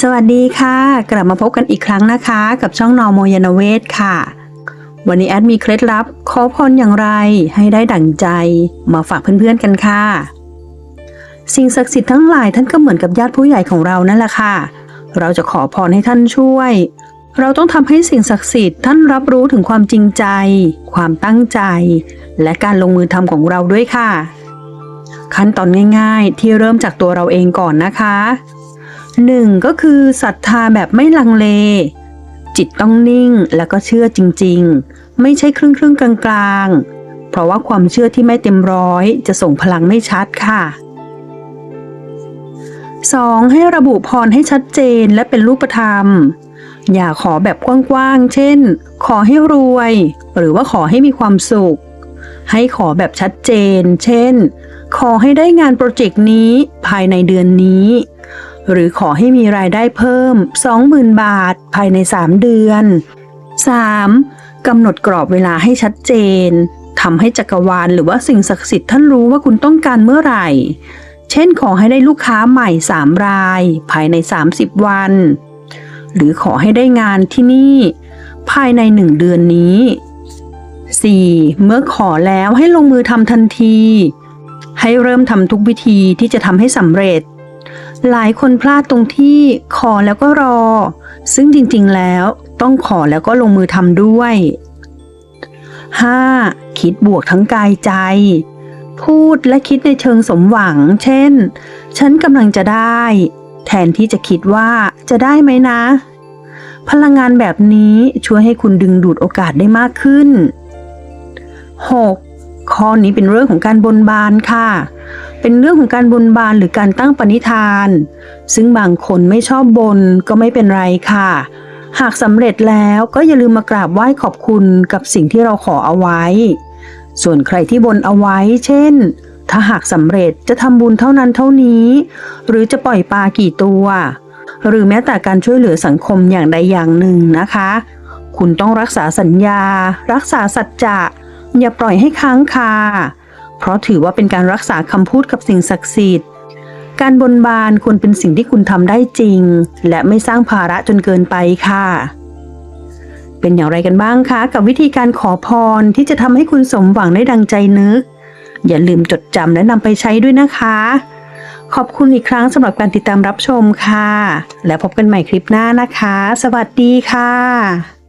สวัสดีค่ะ กลับมาพบกันอีกครั้งนะคะ กับช่องนอโมยานเวศค่ะ วันนี้แอดมีเคล็ดลับขอพรอย่างไรให้ได้ดั่งใจมาฝากเพื่อนๆกันค่ะ สิ่งศักดิ์สิทธิ์ทั้งหลายท่านก็เหมือนกับญาติผู้ใหญ่ของเรานั่นแหละค่ะ เราจะขอพรให้ท่านช่วย เราต้องทำให้สิ่งศักดิ์สิทธิ์ท่านรับรู้ถึงความจริงใจ ความตั้งใจ และการลงมือทำของเราด้วยค่ะ ขั้นตอนง่าย ๆ ที่เริ่มจากตัวเราเองก่อนนะคะ หนึ่งก็คือศรัทธาแบบไม่ลังเล จิตต้องนิ่งแล้วก็เชื่อจริง ๆ ไม่ใช่ครึ่งครึ่งกลางกลางๆ เพราะว่าความเชื่อที่ไม่เต็มร้อย จะส่งพลังไม่ชัดค่ะ 2. ให้ระบุพรให้ชัดเจนและเป็นรูปธรรม อย่าขอแบบกว้างๆ เช่น ขอให้รวย หรือว่าขอให้มีความสุข ให้ขอแบบชัดเจน เช่น ขอให้ได้งานโปรเจกต์นี้ภายในเดือนนี้ หรือขอให้มีรายได้เพิ่ม 20,000 บาท ภายใน 3 เดือน 3. กำหนดกรอบเวลาให้ชัดเจนทำให้จักรวาลหรือว่าสิ่งศักดิ์สิทธิ์ท่านรู้ว่าคุณต้องการเมื่อไหร่ เช่นขอให้ได้ลูกค้าใหม่ 3 ราย ภายใน 30 วัน หรือขอให้ได้งานที่นี่ ภายใน 1 เดือนนี้ 4. เมื่อขอแล้วให้ลงมือทำทันที ให้เริ่มทำทุกวิธีที่จะทำให้สำเร็จ หลายคนพลาดตรงที่ขอแล้วก็รอ ซึ่งจริงๆแล้วต้องขอแล้วก็ลงมือทำด้วย 5. คิดบวกทั้งกายใจ พูดและคิดในเชิงสมหวัง เช่น ฉันกำลังจะได้ แทนที่จะคิดว่าจะได้ไหมนะ พลังงานแบบนี้ช่วยให้คุณดึงดูดโอกาสได้มากขึ้น 6. ข้อนี้เป็นเรื่องของการบนบานค่ะ เป็นเรื่องของการบนบานหรือการตั้งปณิธาน ซึ่งบางคนไม่ชอบบนก็ไม่เป็นไรค่ะ หากสำเร็จแล้วก็อย่าลืมมากราบไหว้ขอบคุณกับสิ่งที่เราขอเอาไว้ ส่วนใครที่บนเอาไว้ เช่น ถ้าหากสำเร็จจะทำบุญเท่านั้นเท่านี้ หรือจะปล่อยปลากี่ตัว หรือแม้แต่การช่วยเหลือสังคมอย่างใดอย่างหนึ่งนะคะ คุณต้องรักษาสัญญา รักษาสัจจะอย่าปล่อยให้ค้างคา เพราะถือว่าเป็นการรักษาคำพูดกับสิ่งศักดิ์สิทธิ์ การบนบานควรเป็นสิ่งที่คุณทำได้จริง และไม่สร้างภาระจนเกินไปค่ะ เป็นอย่างไรกันบ้างคะ กับวิธีการขอพรที่จะทำให้คุณสมหวังได้ดังใจนึก อย่าลืมจดจำและนำไปใช้ด้วยนะคะ ขอบคุณอีกครั้งสำหรับการติดตามรับชมค่ะ และพบกันใหม่คลิปหน้านะคะ สวัสดีค่ะ